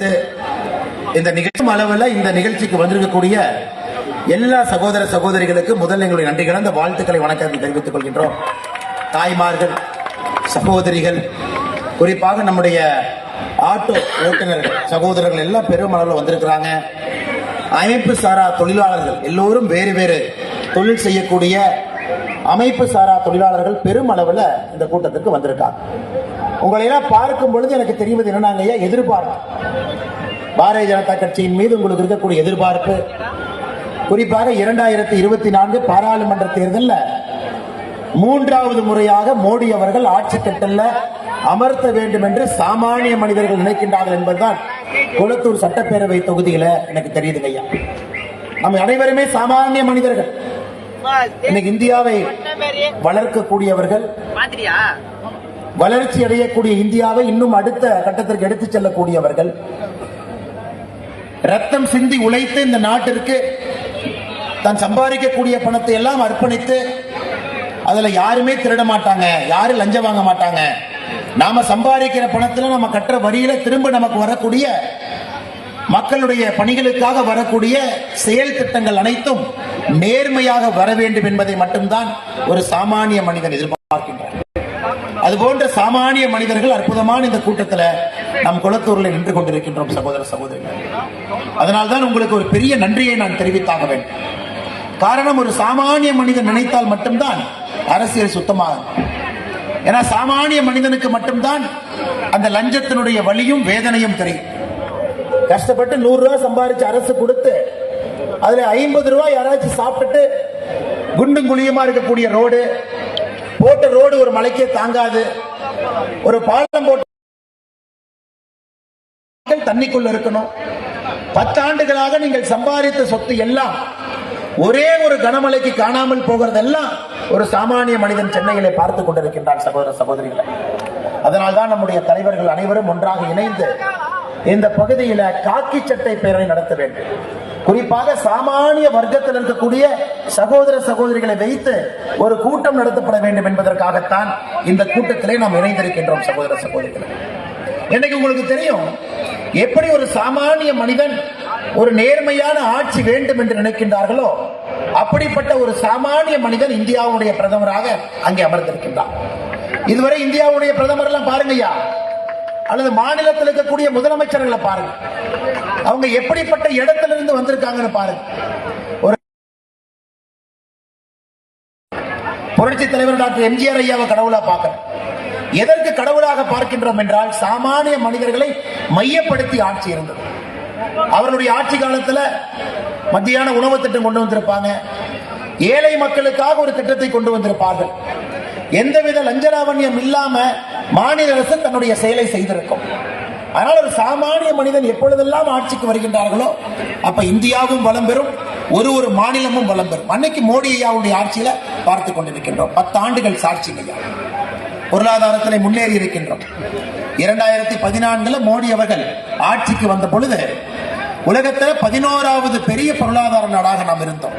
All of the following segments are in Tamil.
வைத்து இந்த நிகழ்ச்சி அளவில் இந்த நிகழ்ச்சிக்கு வந்திருக்கக்கூடிய எல்லா சகோதர சகோதரிகளுக்கு முதல் எங்களுடைய நன்றி கலந்த வாழ்த்துக்களை வணக்கத்தை தெரிவித்துக் கொள்கின்றோம். தாய்மார்கள் சகோதரிகள் குறிப்பாக நம்முடைய ஆட்டோ ஓட்டுநர்கள் சகோதரர்கள் எல்லாம் பெருமளவில் வந்திருக்கிறாங்க. அமைப்பு சாரா தொழிலாளர்கள் எல்லோரும் வேறு வேறு தொழில் செய்யக்கூடிய அமைப்பு சாரா தொழிலாளர்கள் பெருமளவில் இந்த கூட்டத்துக்கு வந்திருக்காங்க. உங்களை எல்லாம் பார்க்கும் பொழுது எனக்கு தெரிவது என்னன்னாங்க ஐயா எதிர்பார்ப்பு. பாரதிய ஜனதா கட்சியின் மீது உங்களுக்கு இருக்கக்கூடிய எதிர்பார்ப்பு. குறிப்பாக இரண்டாயிரத்தி இருபத்தி நான்கு பாராளுமன்ற தேர்தலில் மூன்றாவது முறையாக மோடி அவர்கள் ஆட்சி கட்டல்ல அமர்த்த வேண்டும் என்று சாமானிய மனிதர்கள் நினைக்கின்றார்கள் என்பதுதான் குளத்தூர் சட்டப்பேரவை தொகுதியில எனக்கு தெரியுதுங்க ஐயா. நம்ம அனைவருமே சாமானிய மனிதர்கள். இன்னைக்கு இந்தியாவை வளர்க்கக்கூடியவர்கள் வளர்ச்சி அடையக்கூடிய இந்தியாவை இன்னும் அடுத்த கட்டத்திற்கு எடுத்துச் செல்லக்கூடியவர்கள். ரத்தம் சிந்தி உழைத்து இந்த நாட்டிற்கு தான் சம்பாதிக்கக்கூடிய பணத்தை எல்லாம் அர்ப்பணித்து அதுல யாருமே திருட மாட்டாங்க. யாரும் லஞ்சம் வாங்க மாட்டாங்க. நாம சம்பாதிக்கிற பணத்துல நம்ம கட்டுற வரியில திரும்ப நமக்கு வரக்கூடிய மக்களுடைய பணிகளுக்காக வரக்கூடிய செயல் திட்டங்கள் அனைத்தும் நேர்மையாக வர வேண்டும் என்பதை மட்டும்தான் ஒரு சாமானிய மனிதன் எதிர்பார்க்கின்றார் அது போன்ற சாமானிய மனிதர்கள் அற்புதமான இந்த கூட்டத்தில் நம் குளத்தூரில் நின்று கொண்டிருக்கின்றோம் சகோதர சகோதரிகள். அதனால்தான் உங்களுக்கு ஒரு பெரிய நன்றியை நான் தெரிவித்தாக வேண்டும். காரணம் ஒரு சாமானிய மனிதன் நினைத்தால் மட்டும்தான் அரசியல் சுத்தமாகும் ஏன்னா சாமானிய மனிதனுக்கு மட்டும்தான் அந்த லஞ்சத்தினுடைய வலியும் வேதனையும் தெரியும். கஷ்டப்பட்டு நூறு ரூபாய் சம்பாதிச்சு அரசு கொடுத்து அதுல ஐம்பது ரூபாய் யாராச்சும் சாப்பிட்டுட்டு குண்டும் குழியுமா இருக்கக்கூடிய ரோடு போட்ட ரோடு ஒரு மலைக்கே தாங்காது. ஒரு பாலம் போட்ட தண்ணிக்குள்ள இருக்கணும். பத்தாண்டுகளாக நீங்கள் சம்பாதித்த சொத்து எல்லாம் ஒரே ஒரு கனமழைக்கு காணாமல் போகிறதெல்லாம் ஒரு சாமானிய மனிதன் சென்னையிலே பார்த்துக் கொண்டிருக்கின்றான் சகோதர சகோதரிகளை. அதனால்தான் நம்முடைய தலைவர்கள் அனைவரும் ஒன்றாக இணைந்து இந்த பகுதியில காக்கி சட்டை பேரணி நடத்த வேண்டும். குறிப்பாக சாமானிய வர்க்கத்தில் இருக்கக்கூடிய சகோதர சகோதரிகளை வைத்து ஒரு கூட்டம் நடத்தப்பட வேண்டும் என்பதற்காகத்தான் இந்த கூட்டத்திலே நாம் இணைந்திருக்கின்றோம் சகோதர சகோதரிகளை. இன்னைக்கு உங்களுக்கு தெரியும்? எப்படி ஒரு சாமானிய மனிதன் ஒரு நேர்மையான ஆட்சி வேண்டும் என்று நினைக்கின்றார்களோ அப்படிப்பட்ட ஒரு சாமானிய மனிதன் இந்தியாவுடைய பிரதமராக அங்கே அமர்ந்திருக்கின்றார் இதுவரை இந்தியாவுடைய பிரதமர் எல்லாம் பாருங்கய்யா அல்லது மாநிலத்தில் இருக்கக்கூடிய முதலமைச்சர்களை பாருங்க. அவங்க எப்படிப்பட்ட இடத்திலிருந்து வந்திருக்காங்கன்னு பாருங்க ஒரு புரட்சி தலைவர் டாக்டர் எம்ஜிஆர் ஐயாவை கடவுளா பார்க்கிறேன். எதற்கு கடவுளாக பார்க்கின்றோம் என்றால் சாமானிய மனிதர்களை மையப்படுத்தி ஆட்சி இருந்தது. அவர்களுடைய ஆட்சி காலத்துல மத்தியான உணவு திட்டம் கொண்டு வந்திருப்பாங்க. ஏழை மக்களுக்காக ஒரு திட்டத்தை கொண்டு வந்திருப்பார்கள். எந்தவித லஞ்சலாவண்யம் இல்லாம மாநில அரசு தன்னுடைய செயலை செய்திருக்கும். ஆனால் ஒரு சாமானிய மனிதன் எப்பொழுதெல்லாம் ஆட்சிக்கு வருகின்றார்களோ அப்ப இந்தியாவும் வளம் பெறும் ஒரு ஒரு மாநிலமும் வளம் பெறும். அன்னைக்கு மோடி ஐயாவுடைய ஆட்சியில பார்த்து கொண்டிருக்கின்றோம். பத்து ஆண்டுகள் சாட்சி ஐயா. பொருளாதாரத்தில் முன்னேறி இருக்கின்றோம். இரண்டாயிரத்தி பதினான்குல மோடி அவர்கள் ஆட்சிக்கு வந்த பொழுது உலகத்தில் பதினோராவது பெரிய பொருளாதார நாடாக நாம் இருந்தோம்.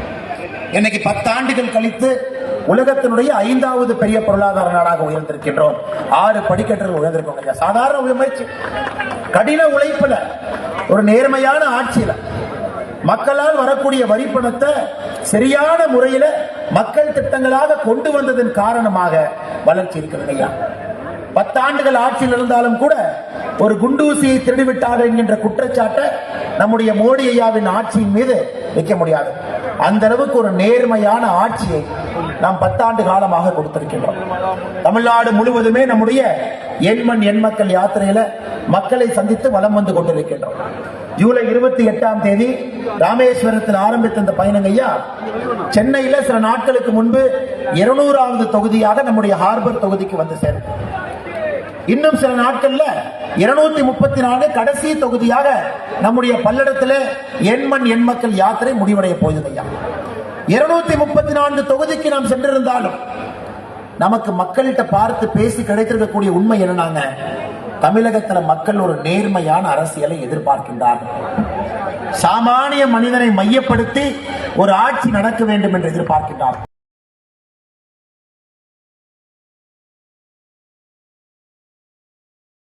இன்னைக்கு பத்து ஆண்டுகள் கழித்து உலகத்தினுடைய ஐந்தாவது பெரிய பொருளாதார நாடாக உயர்ந்திருக்கின்றோம். ஆறு படிக்கட்டுகள் உயர்ந்திருக்கோம் சாதாரண முயற்சி கடின உழைப்புல. ஒரு நேர்மையான ஆட்சியில. மக்களால் வரக்கூடிய வரி பணத்தை சரியான முறையில மக்கள் திட்டங்களாக கொண்டு வந்ததன் காரணமாக வளர்ச்சி இருக்கிறது ஐயா. பத்தாண்டுகள் ஆட்சியில் இருந்தாலும் கூட ஒரு குண்டூசியை திருடிவிட்டார்கள் என்கின்ற குற்றச்சாட்டை நம்முடைய மோடி ஐயாவின் ஆட்சியின் மீது வைக்க முடியாது. அந்த அளவுக்கு ஒரு நேர்மையான ஆட்சியை நாம் பத்தாண்டு காலமாக கொடுத்திருக்கின்றோம். தமிழ்நாடு முழுவதுமே நம்முடைய எண்மண் எண்மக்கள் யாத்திரையில மக்களை சந்தித்து வலம் வந்து கொண்டிருக்கின்றோம். ஜூலை இருபத்தி எட்டாம் தேதி ராமேஸ்வரத்தில் ஆரம்பித்த இந்த பயணம் ஐயா சென்னையில சில நாட்களுக்கு முன்பு இருநூறாவது தொகுதியாக நம்முடைய ஹார்பர் தொகுதிக்கு வந்து சேரும். இன்னும் சில நாட்கள்ல இருநூத்தி முப்பத்தி நாலு கடைசி தொகுதியாக நம்முடைய பல்லடத்தில் எண்மண் எண்மக்கள் யாத்திரை முடிவடைய போகுது ஐயா. இருநூத்தி முப்பத்தி நான்கு தொகுதிக்கு நாம் சென்றிருந்தாலும் நமக்கு மக்கள்கிட்ட பார்த்து பேசி கிடைத்திருக்கக்கூடிய உண்மை என்னன்னாங்க? தமிழகத்துல மக்கள் ஒரு நேர்மையான அரசியலை எதிர்பார்க்கின்றார்கள். சாமானிய மனிதனை மையப்படுத்தி ஒரு ஆட்சி நடக்க வேண்டும் என்று எதிர்பார்க்கின்றார்கள்.